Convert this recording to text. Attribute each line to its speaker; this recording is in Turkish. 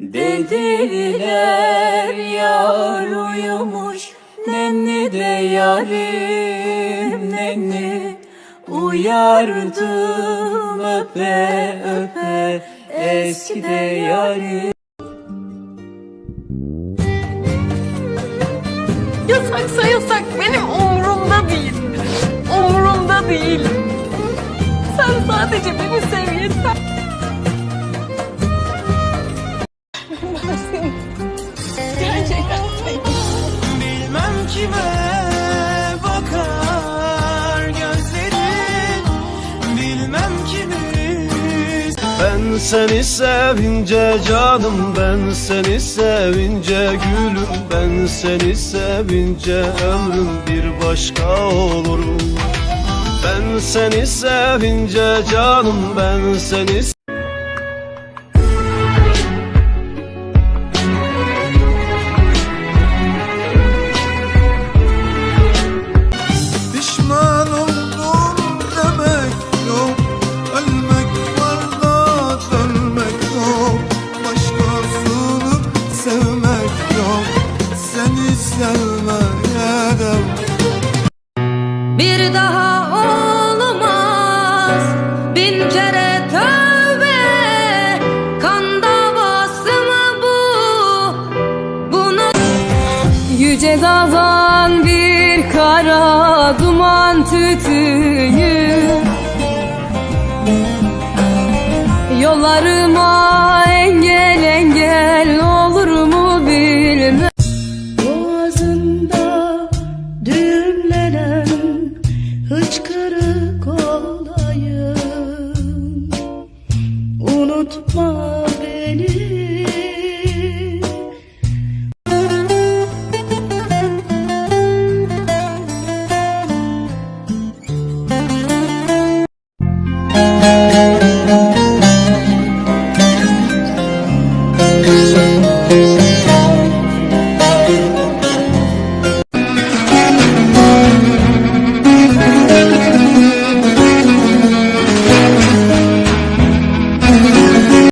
Speaker 1: Dediler yar uyumuş Nenni de yarim nenni Uyardım öpe öpe Eski de yarim
Speaker 2: Yasaksa yasak benim umurumda değil. Umurumda değil. Sen sadece beni sev yeter.
Speaker 3: Kime bakar gözlerin. Bilmem kimi Ben seni sevince canım Ben seni sevince gülüm. Ben seni sevince ömrüm bir başka olur. Ben seni sevince canım Ben seni
Speaker 4: Seni sevmeye de
Speaker 5: Bir daha olmaz. Bin kere tövbe. Kan davası mı bu? Bunu yüce dağdan bir kara duman tütüyü. Yollarıma hıçkırık olayım Unutma beni Thank you.